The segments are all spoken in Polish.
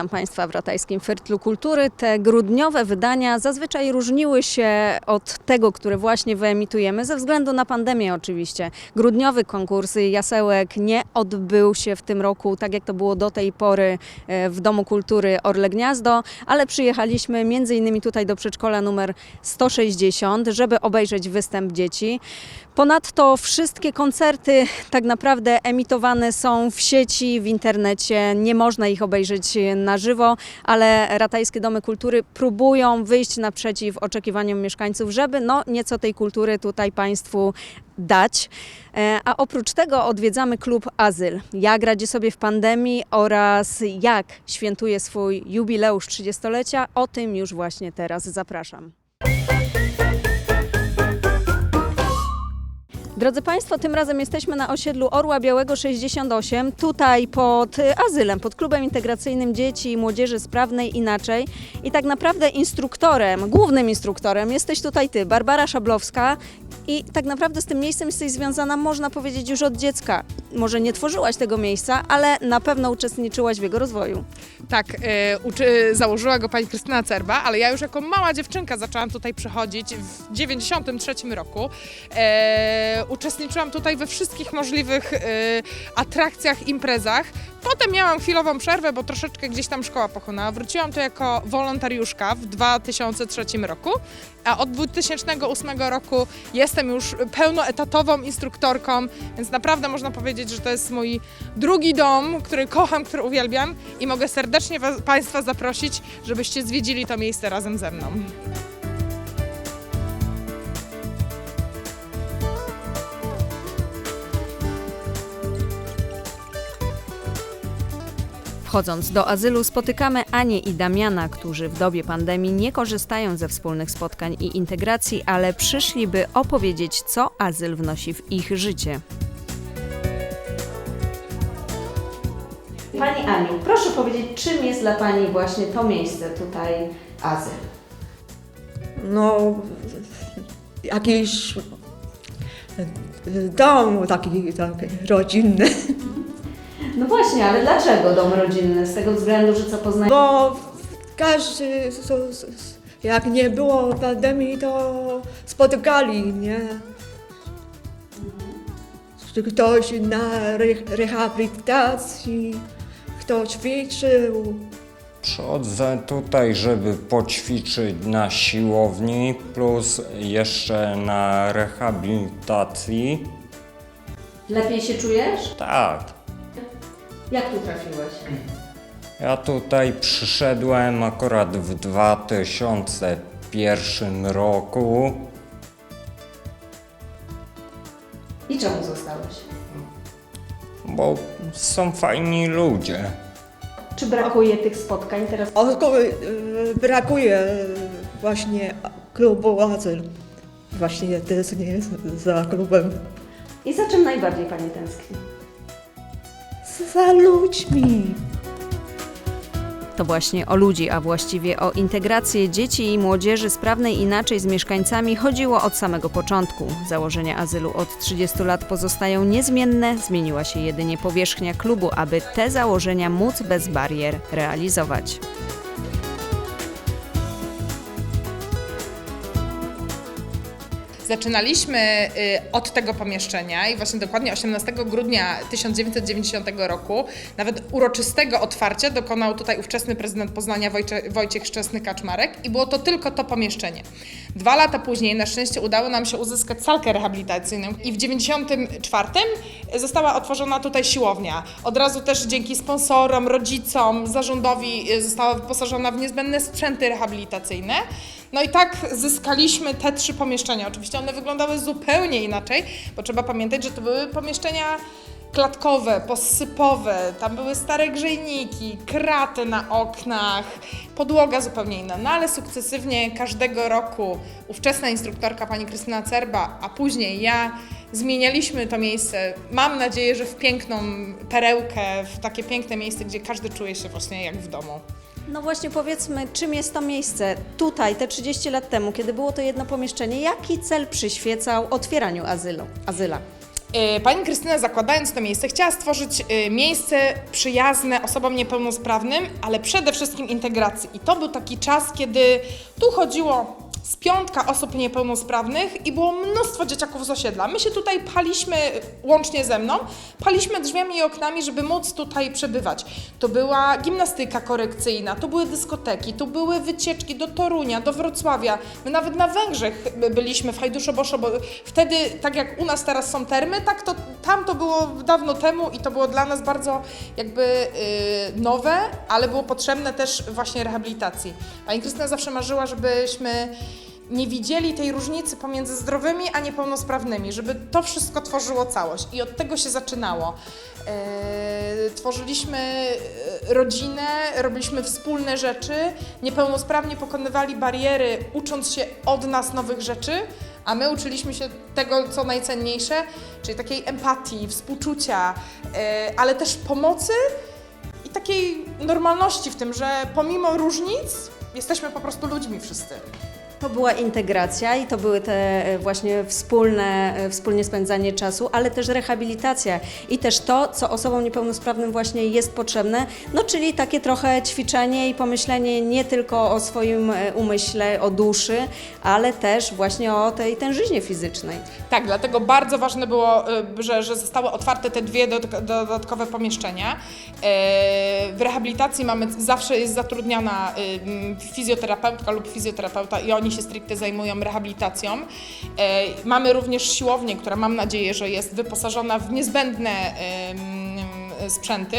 Witam Państwa w Ratajskim Fertlu Kultury. Te grudniowe wydania zazwyczaj różniły się od tego, które właśnie wyemitujemy, ze względu na pandemię oczywiście. Grudniowy konkurs jasełek nie odbył się w tym roku, tak jak to było do tej pory e, w Domu Kultury Orle Gniazdo, ale przyjechaliśmy między innymi tutaj do przedszkola numer 160, żeby obejrzeć występ dzieci. Ponadto wszystkie koncerty tak naprawdę emitowane są w sieci, w internecie. Nie można ich obejrzeć na żywo, ale ratajskie domy kultury próbują wyjść naprzeciw oczekiwaniom mieszkańców, żeby no nieco tej kultury tutaj Państwu dać. E, A oprócz tego odwiedzamy klub Azyl. Jak radzi sobie w pandemii oraz jak świętuje swój jubileusz 30-lecia, o tym już właśnie teraz zapraszam. Drodzy Państwo, tym razem jesteśmy na osiedlu Orła Białego 68, tutaj pod y, azylem, pod klubem integracyjnym dzieci i młodzieży sprawnej inaczej. I tak naprawdę instruktorem, głównym instruktorem jesteś tutaj Ty, Barbara Szablowska. I tak naprawdę z tym miejscem jesteś związana, można powiedzieć, już od dziecka. Może nie tworzyłaś tego miejsca, ale na pewno uczestniczyłaś w jego rozwoju. Tak, uczy, założyła go pani Krystyna Cerba, ale ja już jako mała dziewczynka zaczęłam tutaj przychodzić w 93 roku. E, uczestniczyłam tutaj we wszystkich możliwych e, atrakcjach, imprezach. Potem miałam chwilową przerwę, bo troszeczkę gdzieś tam szkoła pochłonęła. Wróciłam tu jako wolontariuszka w 2003 roku, a od 2008 roku jestem już pełnoetatową instruktorką, więc naprawdę można powiedzieć, że to jest mój drugi dom, który kocham, który uwielbiam i mogę serdecznie Państwa zaprosić, żebyście zwiedzili to miejsce razem ze mną. Wchodząc do azylu spotykamy Anię i Damiana, którzy w dobie pandemii nie korzystają ze wspólnych spotkań i integracji, ale przyszli, by opowiedzieć, co azyl wnosi w ich życie. Pani Aniu, proszę powiedzieć, czym jest dla Pani właśnie to miejsce tutaj, azyl? No, jakiś dom taki, taki rodzinny, No właśnie, ale dlaczego dom rodzinny? Z tego względu, że co poznaje... bo każdy, jak nie było pandemii, to spotykali, nie? Ktoś na re- rehabilitacji, kto ćwiczył. Przychodzę tutaj, żeby poćwiczyć na siłowni, plus jeszcze na rehabilitacji. Lepiej się czujesz? Tak, Jak tu trafiłeś? ja tutaj przyszedłem akurat w 2001 roku. I czemu zostałeś? Bo są fajni ludzie. Czy brakuje tych spotkań teraz? O, tylko, y, brakuje właśnie klubu Azyl. Właśnie tęsknię za klubem. I za czym najbardziej Pani tęskni? Za ludźmi. To właśnie o ludzi, a właściwie o integrację dzieci i młodzieży sprawnej inaczej z mieszkańcami chodziło od samego początku. Założenia azylu od 30 lat pozostają niezmienne, zmieniła się jedynie powierzchnia klubu, aby te założenia móc bez barier realizować. Zaczynaliśmy y, od tego pomieszczenia i właśnie dokładnie 18 grudnia 1990 roku, nawet uroczystego otwarcia dokonał tutaj ówczesny prezydent Poznania Wojcie, Wojciech Szczesny-Kaczmarek i było to tylko to pomieszczenie. Dwa lata później na szczęście udało nam się uzyskać salkę rehabilitacyjną i w 94 została otworzona tutaj siłownia. Od razu też dzięki sponsorom, rodzicom, zarządowi y, została wyposażona w niezbędne sprzęty rehabilitacyjne. No i tak zyskaliśmy te trzy pomieszczenia. Oczywiście one wyglądały zupełnie inaczej, bo trzeba pamiętać, że to były pomieszczenia klatkowe, posypowe, tam były stare grzejniki, kraty na oknach, podłoga zupełnie inna. No ale sukcesywnie każdego roku ówczesna instruktorka pani Krystyna Cerba, a później ja zmienialiśmy to miejsce. Mam nadzieję, że w piękną perełkę, w takie piękne miejsce, gdzie każdy czuje się właśnie jak w domu. No właśnie powiedzmy, czym jest to miejsce tutaj, te 30 lat temu, kiedy było to jedno pomieszczenie, jaki cel przyświecał otwieraniu azylu, azyla? Y, Pani Krystyna zakładając to miejsce chciała stworzyć y, miejsce przyjazne osobom niepełnosprawnym, ale przede wszystkim integracji. I to był taki czas, kiedy tu chodziło z piątka osób niepełnosprawnych i było mnóstwo dzieciaków z osiedla. My się tutaj paliśmy, łącznie ze mną, paliśmy drzwiami i oknami, żeby móc tutaj przebywać. To była gimnastyka korekcyjna, to były dyskoteki, to były wycieczki do Torunia, do Wrocławia. My nawet na Węgrzech by- byliśmy, w Hajduszo-Boszo, bo wtedy, tak jak u nas teraz są termy, tak to tam to było dawno temu i to było dla nas bardzo jakby y, nowe, ale było potrzebne też właśnie rehabilitacji. Pani Krystyna zawsze marzyła, żebyśmy nie widzieli tej różnicy pomiędzy zdrowymi a niepełnosprawnymi, żeby to wszystko tworzyło całość. I od tego się zaczynało. E, tworzyliśmy e, rodzinę, robiliśmy wspólne rzeczy, niepełnosprawni pokonywali bariery, ucząc się od nas nowych rzeczy, a my uczyliśmy się tego, co najcenniejsze, czyli takiej empatii, współczucia, e, ale też pomocy i takiej normalności w tym, że pomimo różnic jesteśmy po prostu ludźmi wszyscy. To była integracja i to były te e, właśnie wspólne, e, wspólnie spędzanie czasu, ale też rehabilitacja i też to, co osobom niepełnosprawnym właśnie jest potrzebne, no czyli takie trochę ćwiczenie i pomyślenie nie tylko o swoim e, umyśle, o duszy, ale też właśnie o tej tężyźnie fizycznej. Tak, dlatego bardzo ważne było, że, że zostały otwarte te dwie dodatk- dodatkowe pomieszczenia. W rehabilitacji mamy, zawsze jest zatrudniana fizjoterapeutka lub fizjoterapeuta i oni się stricte zajmują rehabilitacją. E, Mamy również siłownię, która mam nadzieję, że jest wyposażona w niezbędne sprzęty,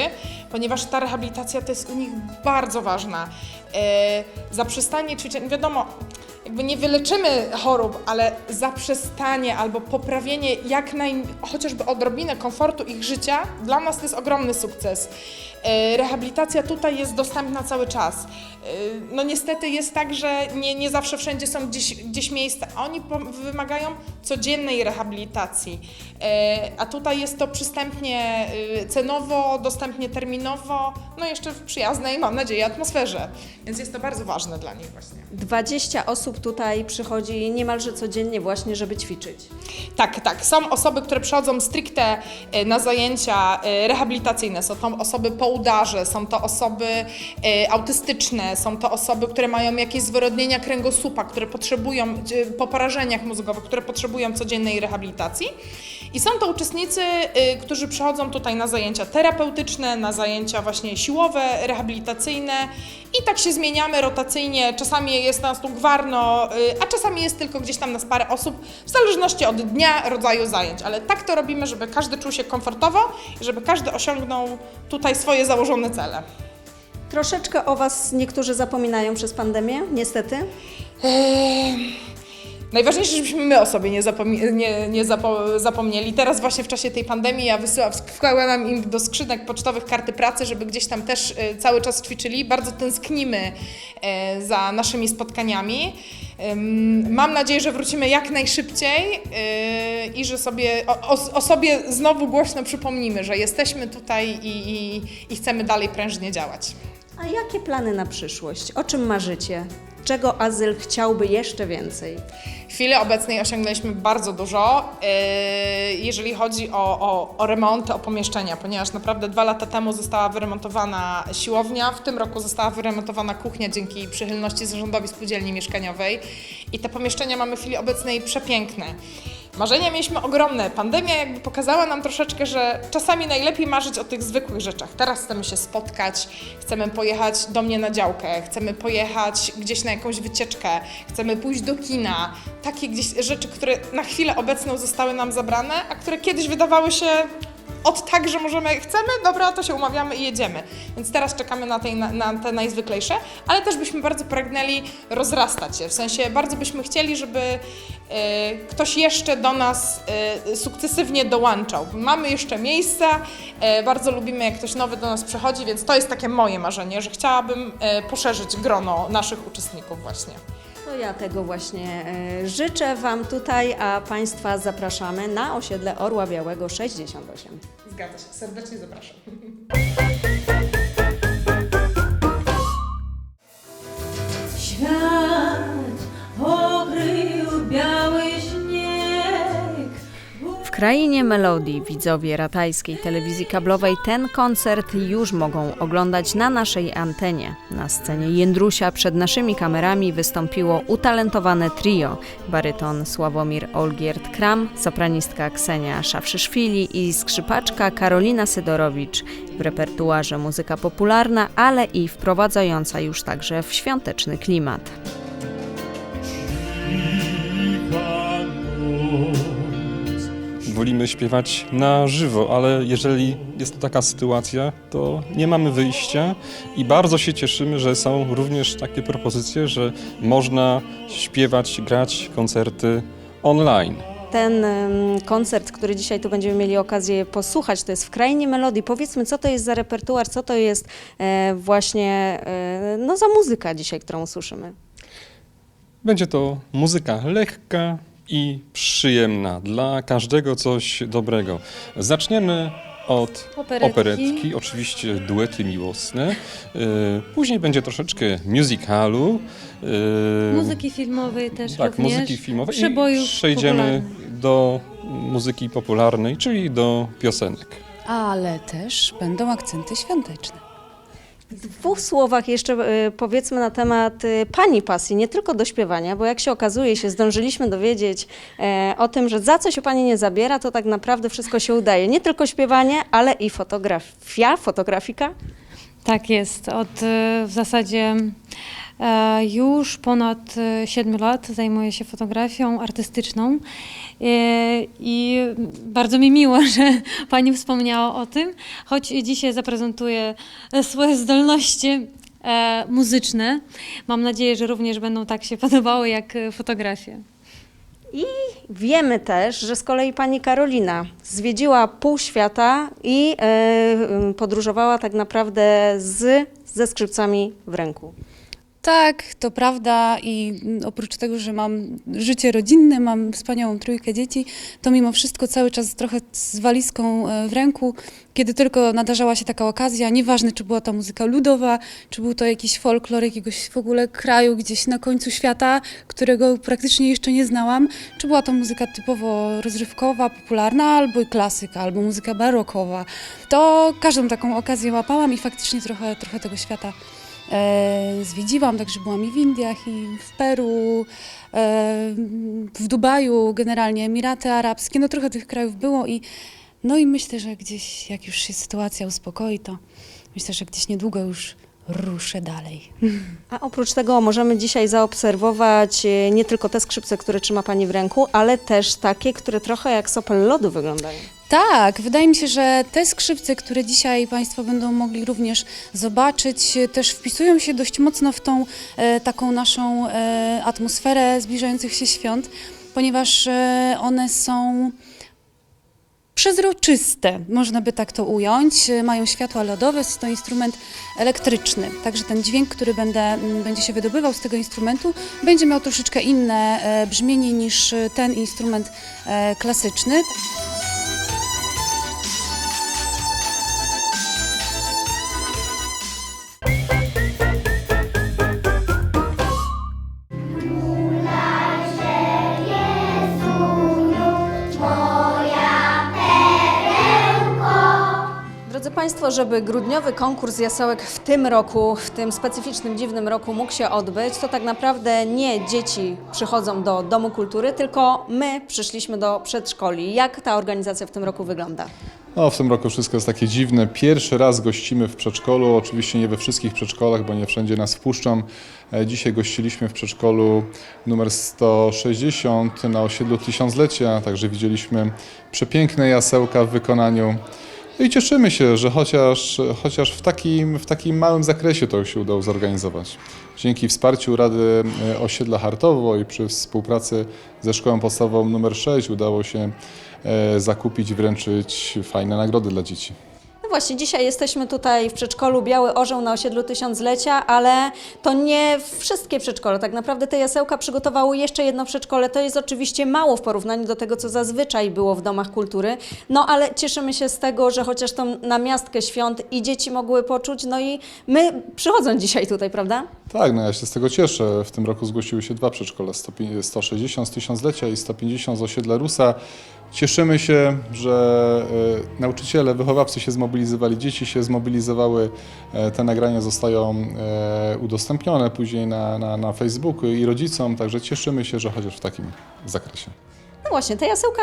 ponieważ ta rehabilitacja to jest u nich bardzo ważna. E, Zaprzestanie ćwiczeń, wiadomo, jakby nie wyleczymy chorób, ale zaprzestanie albo poprawienie jak naj, chociażby odrobinę komfortu ich życia, dla nas to jest ogromny sukces. E, Rehabilitacja tutaj jest dostępna cały czas. E, No niestety jest tak, że nie, nie zawsze wszędzie są gdzieś, gdzieś miejsca, oni wymagają codziennej rehabilitacji. E, A tutaj jest to przystępnie cenowo, dostępnie terminowo, no jeszcze w przyjaznej, mam nadzieję, atmosferze. Więc jest to bardzo ważne dla nich właśnie. 20 osób tutaj przychodzi niemalże codziennie właśnie, żeby ćwiczyć. Tak, tak. Są osoby, które przychodzą stricte na zajęcia rehabilitacyjne. Są to osoby po udarze, są to osoby e, autystyczne, są to osoby, które mają jakieś zwyrodnienia kręgosłupa, które potrzebują, e, po porażeniach mózgowych, które potrzebują codziennej rehabilitacji. I są to uczestnicy, e, którzy przychodzą tutaj na zajęcia terapeutyczne, na zajęcia właśnie siłowe, rehabilitacyjne i tak się zmieniamy rotacyjnie. Czasami jest nas tu gwarno, y, a czasami jest tylko gdzieś tam nas parę osób, w zależności od dnia, rodzaju zajęć. Ale tak to robimy, żeby każdy czuł się komfortowo i żeby każdy osiągnął tutaj swoje założone cele. Troszeczkę o Was niektórzy zapominają przez pandemię, niestety. Najważniejsze, żebyśmy my o sobie nie, zapomi- nie, nie zapo- zapomnieli. Teraz właśnie w czasie tej pandemii ja wysyłam, im do skrzynek pocztowych karty pracy, żeby gdzieś tam też e, cały czas ćwiczyli. Bardzo tęsknimy e, za naszymi spotkaniami. Mam nadzieję, że wrócimy jak najszybciej e, i że sobie o, o, o sobie znowu głośno przypomnimy, że jesteśmy tutaj i, i, i chcemy dalej prężnie działać. A jakie plany na przyszłość? O czym marzycie? Czego azyl chciałby jeszcze więcej? W chwili obecnej osiągnęliśmy bardzo dużo, yy, jeżeli chodzi o, o, o remonty, o pomieszczenia, ponieważ naprawdę dwa lata temu została wyremontowana siłownia, w tym roku została wyremontowana kuchnia dzięki przychylności zarządowi spółdzielni mieszkaniowej i te pomieszczenia mamy w chwili obecnej przepiękne. Marzenia mieliśmy ogromne. Pandemia jakby pokazała nam troszeczkę, że czasami najlepiej marzyć o tych zwykłych rzeczach. Teraz chcemy się spotkać, chcemy pojechać do mnie na działkę, chcemy pojechać gdzieś na jakąś wycieczkę, chcemy pójść do kina. Takie gdzieś rzeczy, które na chwilę obecną zostały nam zabrane, a które kiedyś wydawały się od tak, że możemy, chcemy, dobra, to się umawiamy i jedziemy. Więc teraz czekamy na, tej, na, na te najzwyklejsze, ale też byśmy bardzo pragnęli rozrastać się. W sensie bardzo byśmy chcieli, żeby e, ktoś jeszcze do nas e, sukcesywnie dołączał. Mamy jeszcze miejsca, e, bardzo lubimy, jak ktoś nowy do nas przychodzi, więc to jest takie moje marzenie, że chciałabym e, poszerzyć grono naszych uczestników właśnie. To ja tego właśnie e, życzę Wam tutaj, a Państwa zapraszamy na osiedle Orła Białego 68. Zgadza się, serdecznie zapraszam. krainie melodii widzowie ratajskiej telewizji kablowej ten koncert już mogą oglądać na naszej antenie. Na scenie Jędrusia przed naszymi kamerami wystąpiło utalentowane trio. Baryton Sławomir Olgierd-Kram, sopranistka Ksenia Szafszyszwili i skrzypaczka Karolina Sydorowicz. W repertuarze muzyka popularna, ale i wprowadzająca już także w świąteczny klimat. Wolimy śpiewać na żywo, ale jeżeli jest to taka sytuacja, to nie mamy wyjścia i bardzo się cieszymy, że są również takie propozycje, że można śpiewać, grać koncerty online. Ten koncert, który dzisiaj tu będziemy mieli okazję posłuchać, to jest w Krainie Melodii. Powiedzmy, co to jest za repertuar, co to jest e, właśnie e, no, za muzyka dzisiaj, którą słyszymy. Będzie to muzyka lekka i przyjemna, dla każdego coś dobrego. Zaczniemy od Operetki. operetki, oczywiście duety miłosne. Yy, Później będzie troszeczkę musicalu. yy, Muzyki filmowej też Tak, również. muzyki filmowej. Przebojów I przejdziemy do muzyki popularnej, czyli do piosenek. Ale też będą akcenty świąteczne. Dwóch słowach jeszcze e, powiedzmy na temat e, Pani pasji, nie tylko do śpiewania, bo jak się okazuje, się zdążyliśmy dowiedzieć e, o tym, że za co się Pani nie zabiera, to tak naprawdę wszystko się udaje. Nie tylko śpiewanie, ale i fotografia, fotografika. Tak jest. Od e, w zasadzie e, już ponad e, 7 lat zajmuję się fotografią artystyczną E, i bardzo mi miło, że Pani wspomniała o tym, choć dzisiaj zaprezentuję e, swoje zdolności muzyczne. Mam nadzieję, że również będą tak się podobały jak e, fotografie. Wiemy też, że z kolei pani Karolina zwiedziła pół świata i e, podróżowała tak naprawdę z, ze skrzypcami w ręku. Tak, to prawda i oprócz tego, że mam życie rodzinne, mam wspaniałą trójkę dzieci, to mimo wszystko cały czas trochę z walizką e, w ręku, kiedy tylko nadarzała się taka okazja, nieważne czy była to muzyka ludowa, czy był to jakiś folklor jakiegoś w ogóle kraju gdzieś na końcu świata, którego praktycznie jeszcze nie znałam, czy była to muzyka typowo rozrywkowa, popularna, albo klasyka, albo muzyka barokowa, to każdą taką okazję łapałam i faktycznie trochę, trochę tego świata zwiedziłam, także byłam i w Indiach, i w Peru, e, w Dubaju, generalnie Emiraty Arabskie, no trochę tych krajów było i no i myślę, że gdzieś jak już się sytuacja uspokoi, to myślę, że gdzieś niedługo już ruszę dalej. A oprócz tego możemy dzisiaj zaobserwować e, nie tylko te skrzypce, które trzyma Pani w ręku, ale też takie, które trochę jak sopel lodu wyglądają. Tak, wydaje mi się, że te skrzypce, które dzisiaj Państwo będą mogli również zobaczyć, też wpisują się dość mocno w tą e, taką naszą e, atmosferę zbliżających się świąt, ponieważ e, one są przezroczyste, można by tak to ująć. Mają światła lodowe, jest to instrument elektryczny. Także ten dźwięk, który będę, będzie się wydobywał z tego instrumentu, będzie miał troszeczkę inne e, brzmienie niż ten instrument e, klasyczny. Żeby grudniowy konkurs jasełek w tym roku, w tym specyficznym, dziwnym roku mógł się odbyć, to tak naprawdę nie dzieci przychodzą do Domu Kultury, tylko my przyszliśmy do przedszkoli. Jak ta organizacja w tym roku wygląda? No, w tym roku wszystko jest takie dziwne. Pierwszy raz gościmy w przedszkolu, oczywiście nie we wszystkich przedszkolach, bo nie wszędzie nas wpuszczą. E, Dzisiaj gościliśmy w przedszkolu numer 160 na osiedlu Tysiąclecia, także widzieliśmy przepiękne jasełka w wykonaniu. I cieszymy się, że chociaż, chociaż w, takim, w takim małym zakresie to się udało zorganizować. Dzięki wsparciu Rady e, Osiedla Hartowo i przy współpracy ze Szkołą Podstawową nr 6 udało się e, zakupić i wręczyć fajne nagrody dla dzieci. Właśnie, dzisiaj jesteśmy tutaj w przedszkolu Biały Orzeł na osiedlu Tysiąclecia, ale to nie wszystkie przedszkole. Tak naprawdę te jasełka przygotowało jeszcze jedno przedszkole. To jest oczywiście mało w porównaniu do tego, co zazwyczaj było w domach kultury. No ale cieszymy się z tego, że chociaż tą namiastkę świąt i dzieci mogły poczuć, no i my przychodzą dzisiaj tutaj, prawda? Tak, no ja się z tego cieszę. W tym roku zgłosiły się dwa przedszkola, 100 160 z Tysiąclecia i 150 z osiedla Rusa. Cieszymy się, że e, nauczyciele, wychowawcy się zmobilizowali, dzieci się zmobilizowały. E, Te nagrania zostają e, udostępnione później na, na, na Facebooku i rodzicom, także cieszymy się, że chociaż w takim zakresie. Właśnie, te jasełka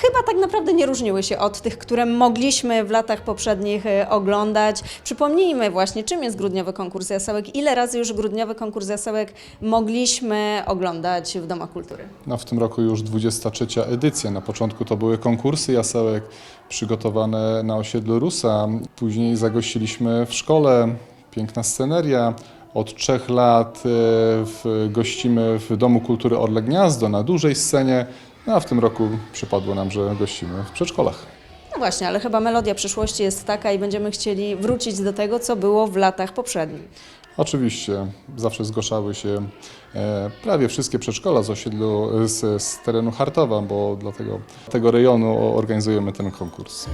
chyba tak naprawdę nie różniły się od tych, które mogliśmy w latach poprzednich e, oglądać. Przypomnijmy właśnie, czym jest grudniowy konkurs jasełek, ile razy już grudniowy konkurs jasełek mogliśmy oglądać w Domach Kultury. No, w tym roku już 23 edycja. Na początku to były konkursy jasełek przygotowane na osiedlu Rusa. Później zagościliśmy w szkole, piękna sceneria. Od trzech lat e, w, gościmy w Domu Kultury Orle Gniazdo na dużej scenie. No, a w tym roku przypadło nam, że gościmy w przedszkolach. No właśnie, ale chyba melodia przyszłości jest taka i będziemy chcieli wrócić do tego, co było w latach poprzednich. Oczywiście zawsze zgłaszały się e, prawie wszystkie przedszkola z osiedlu, z, z terenu Hartowa, bo dlatego tego rejonu organizujemy ten konkurs.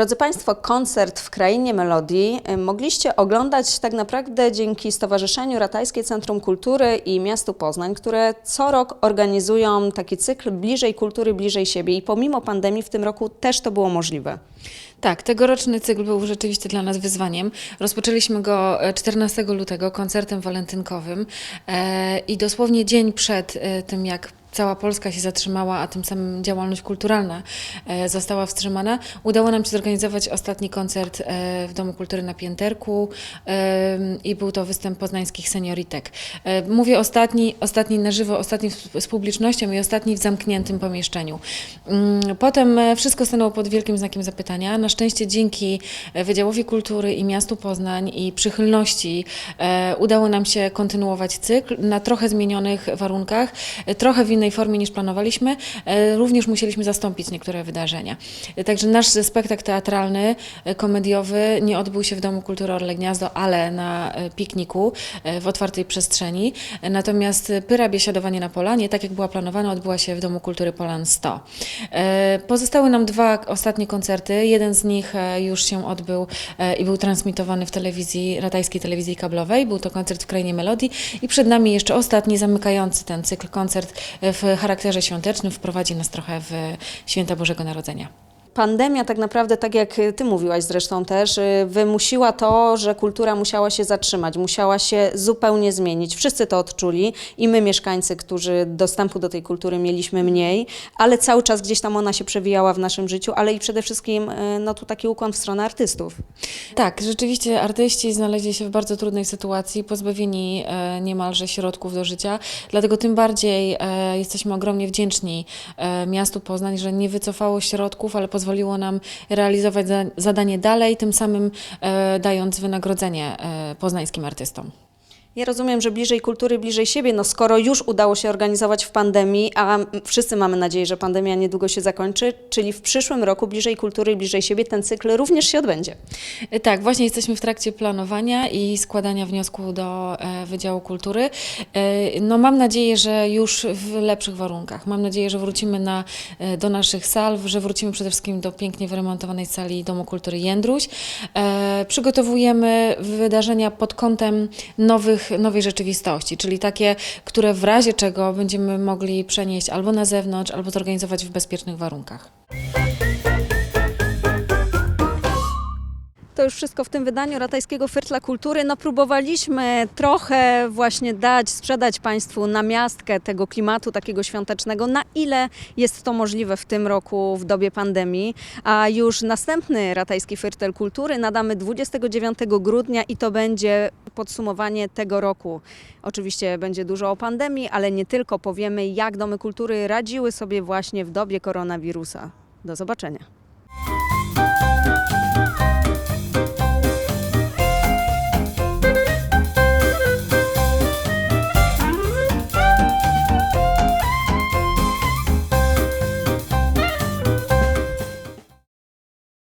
Drodzy Państwo, koncert w Krainie Melodii y, mogliście oglądać tak naprawdę dzięki Stowarzyszeniu Ratajskie Centrum Kultury i Miastu Poznań, które co rok organizują taki cykl Bliżej Kultury, Bliżej Siebie i pomimo pandemii w tym roku też to było możliwe. Tak, tegoroczny cykl był rzeczywiście dla nas wyzwaniem. Rozpoczęliśmy go e, 14 lutego koncertem walentynkowym e, i dosłownie dzień przed e, tym, jak cała Polska się zatrzymała, a tym samym działalność kulturalna e, została wstrzymana, udało nam się zorganizować ostatni koncert e, w Domu Kultury na Pięterku e, i był to występ poznańskich senioritek. Mówię ostatni, ostatni na żywo, ostatni z publicznością i ostatni w zamkniętym pomieszczeniu. Mm, Potem wszystko stanęło pod wielkim znakiem zapytania. Na szczęście dzięki Wydziałowi Kultury i Miastu Poznań i przychylności udało nam się kontynuować cykl na trochę zmienionych warunkach, trochę w innej formie niż planowaliśmy. E, Również musieliśmy zastąpić niektóre wydarzenia. E, Także nasz spektakl teatralny, e, komediowy nie odbył się w Domu Kultury Orle Gniazdo, ale na pikniku w otwartej przestrzeni. Natomiast Pyra Biesiadowanie na Polanie, tak jak była planowana, odbyła się w Domu Kultury Polan 100. E, Pozostały nam dwa ostatnie koncerty. Jeden z nich już się odbył i był transmitowany w telewizji, ratajskiej telewizji kablowej. Był to koncert w Krainie Melodii i przed nami jeszcze ostatni, zamykający ten cykl koncert w charakterze świątecznym. Wprowadzi nas trochę w święta Bożego Narodzenia. Pandemia tak naprawdę, tak jak Ty mówiłaś zresztą też, y, wymusiła to, że kultura musiała się zatrzymać, musiała się zupełnie zmienić. Wszyscy to odczuli i my mieszkańcy, którzy dostępu do tej kultury mieliśmy mniej, ale cały czas gdzieś tam ona się przewijała w naszym życiu, ale i przede wszystkim y, no tu taki ukłon w stronę artystów. Tak, rzeczywiście artyści znaleźli się w bardzo trudnej sytuacji, pozbawieni e, niemalże środków do życia. Dlatego tym bardziej e, jesteśmy ogromnie wdzięczni e, miastu Poznań, że nie wycofało środków, ale pozwoliło nam realizować za, zadanie dalej, tym samym e, dając wynagrodzenie e, poznańskim artystom. Ja rozumiem, że bliżej kultury, bliżej siebie, no skoro już udało się organizować w pandemii, a wszyscy mamy nadzieję, że pandemia niedługo się zakończy, czyli w przyszłym roku bliżej kultury, bliżej siebie ten cykl również się odbędzie. E, Tak, właśnie jesteśmy w trakcie planowania i składania wniosku do e, Wydziału Kultury. E, No mam nadzieję, że już w lepszych warunkach. Mam nadzieję, że wrócimy na, do naszych sal, że wrócimy przede wszystkim do pięknie wyremontowanej sali Domu Kultury Jędruś. Przygotowujemy wydarzenia pod kątem nowych, nowej rzeczywistości, czyli takie, które w razie czego będziemy mogli przenieść albo na zewnątrz, albo zorganizować w bezpiecznych warunkach. To już wszystko w tym wydaniu Ratajskiego Fertla Kultury. No próbowaliśmy trochę właśnie dać, sprzedać Państwu namiastkę tego klimatu takiego świątecznego, na ile jest to możliwe w tym roku w dobie pandemii. A już następny Ratajski Fertel Kultury nadamy 29 grudnia i to będzie podsumowanie tego roku. Oczywiście będzie dużo o pandemii, ale nie tylko. Powiemy, jak domy kultury radziły sobie właśnie w dobie koronawirusa. Do zobaczenia.